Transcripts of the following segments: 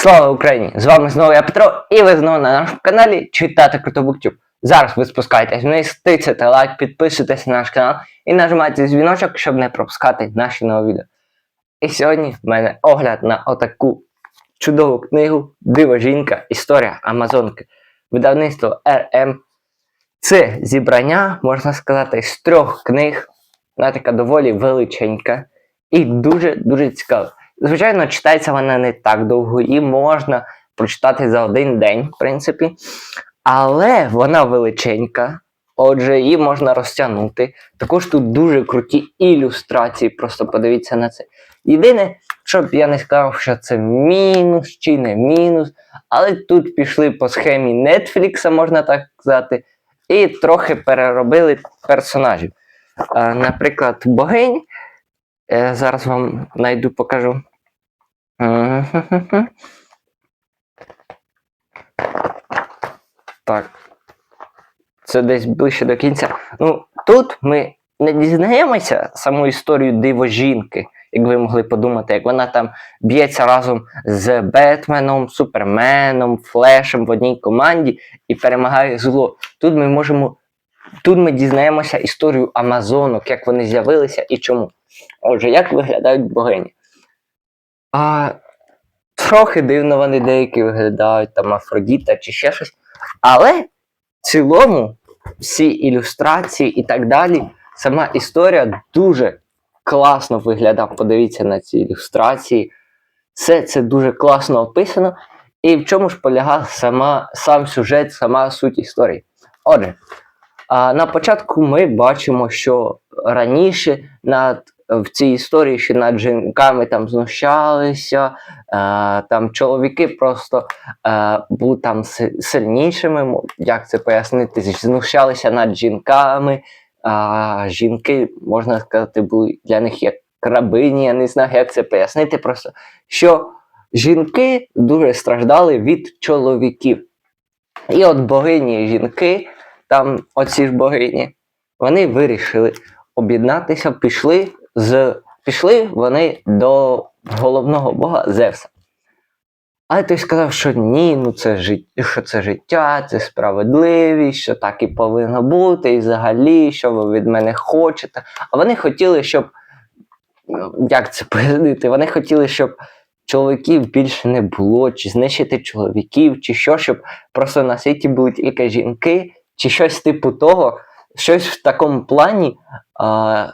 Слава Україні! З вами знову я Петро, і ви знову на нашому каналі Читати Круто Буктюб. Зараз ви спускаєтесь вниз, тицяте лайк, підписуйтесь на наш канал і нажимайте дзвіночок, щоб не пропускати наші нові відео. І сьогодні в мене огляд на отаку чудову книгу Диво жінка. Історія Амазонки. Видавництво РМ. Це зібрання, можна сказати, з трьох книг. Вона така доволі величенька і дуже-дуже цікава. Звичайно, читається вона не так довго, і можна прочитати за один день, в принципі. Але вона величенька, отже, її можна розтягнути. Також тут дуже круті ілюстрації, просто подивіться на це. Єдине, щоб я не сказав, що це мінус чи не мінус, але тут пішли по схемі Netflix, можна так сказати, і трохи переробили персонажів. Наприклад, богинь. Е, Зараз вам найду покажу. Так. Це десь ближче до кінця. Ну, тут ми не дізнаємося саму історію диво жінки, як ви могли подумати, як вона там б'ється разом з Бетменом, Суперменом, Флешем в одній команді і перемагає зло. Тут ми можемо. Тут ми дізнаємося історію Амазонок, як вони з'явилися і чому. Отже, як виглядають богині? А, трохи дивно вони деякі виглядають, там Афродіта чи ще щось. Але в цілому всі ілюстрації і так далі, сама історія дуже класно виглядає. Подивіться на ці ілюстрації. Все це дуже класно описано. І в чому ж полягав сама, сам сюжет, сама суть історії. Отже, а, на початку ми бачимо, що раніше над в цій історії, що над жінками там знущалися, е, там чоловіки просто е, були там сильнішими, як це пояснити, знущалися над жінками, а жінки, можна сказати, були для них як рабині, я не знаю, як це пояснити, просто що жінки дуже страждали від чоловіків. І от богині жінки, там оці ж богині, вони вирішили об'єднатися, пішли з пішли вони до головного бога Зевса. Але той сказав, що ні, ну це життя, що це життя, це справедливість, що так і повинно бути, і взагалі, що ви від мене хочете. А вони хотіли, щоб. ну, Як це пояснити? Вони хотіли, щоб чоловіків більше не було, чи знищити чоловіків, чи що, щоб просто на світі були тільки жінки, чи щось типу того, щось в такому плані. А,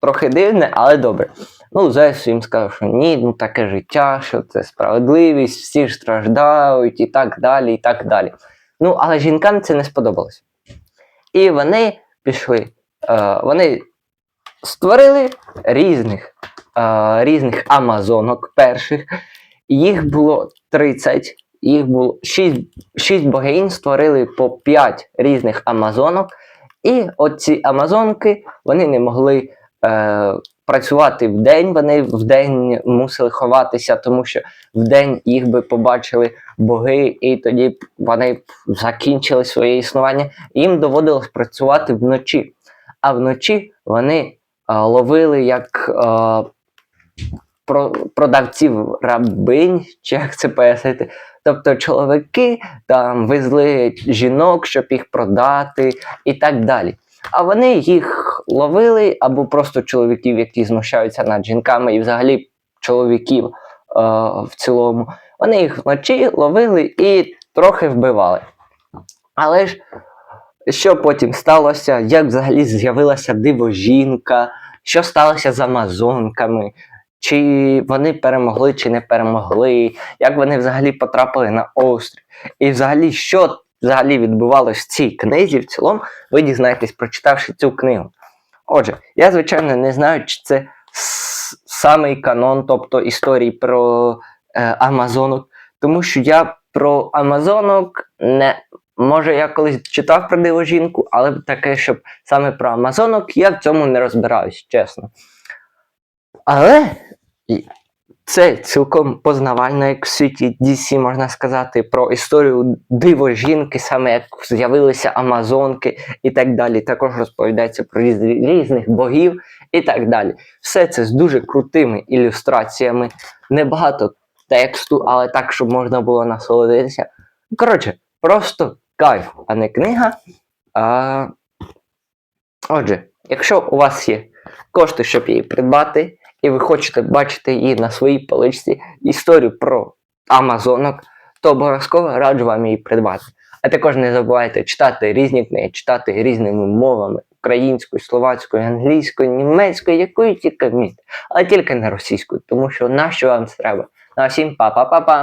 трохи дивне, але добре. Ну, Зевс їм сказав, що ні, ну таке життя, що це справедливість, всі ж страждають і так далі, і так далі. Ну, але жінкам це не сподобалося. І вони пішли, е, вони створили різних, е, різних амазонок перших. Їх було 30, їх було 6, 6 богинь створили по 5 різних амазонок. І оці амазонки вони не могли е, працювати в день, вони в день мусили ховатися, тому що в день їх би побачили боги, і тоді б вони б закінчили своє існування. Їм доводилось працювати вночі. А вночі вони е, ловили як е, про, продавців рабинь, чи як це пояснити. Тобто чоловіки там везли жінок, щоб їх продати, і так далі. А вони їх ловили, або просто чоловіків, які знущаються над жінками, і взагалі чоловіків е, в цілому. Вони їх вночі ловили і трохи вбивали. Але ж що потім сталося? Як взагалі з'явилася диво жінка? Що сталося з амазонками? Чи вони перемогли, чи не перемогли? Як вони взагалі потрапили на острів? І взагалі, що взагалі відбувалося в цій книзі в цілому, ви дізнаєтесь, прочитавши цю книгу. Отже, я, звичайно, не знаю, чи це самий канон, тобто історії про е, Амазонок, тому що я про Амазонок не. Може, я колись читав про диву жінку, але таке, щоб саме про Амазонок, я в цьому не розбираюсь, чесно. Але це цілком познавально, як в світі DC, можна сказати, про історію диво жінки, саме як з'явилися Амазонки і так далі. Також розповідається про різ- різних богів і так далі. Все це з дуже крутими ілюстраціями. Небагато тексту, але так, щоб можна було насолодитися. Коротше, просто кайф, а не книга. А... Отже, якщо у вас є кошти, щоб її придбати, і ви хочете бачити її на своїй поличці, історію про Амазонок, то обов'язково раджу вам її придбати. А також не забувайте читати різні книги, читати різними мовами українською, словацькою, англійською, німецькою, якою тільки вмієте, а тільки не російською, тому що нащо вам треба? На всім па-па-па-па!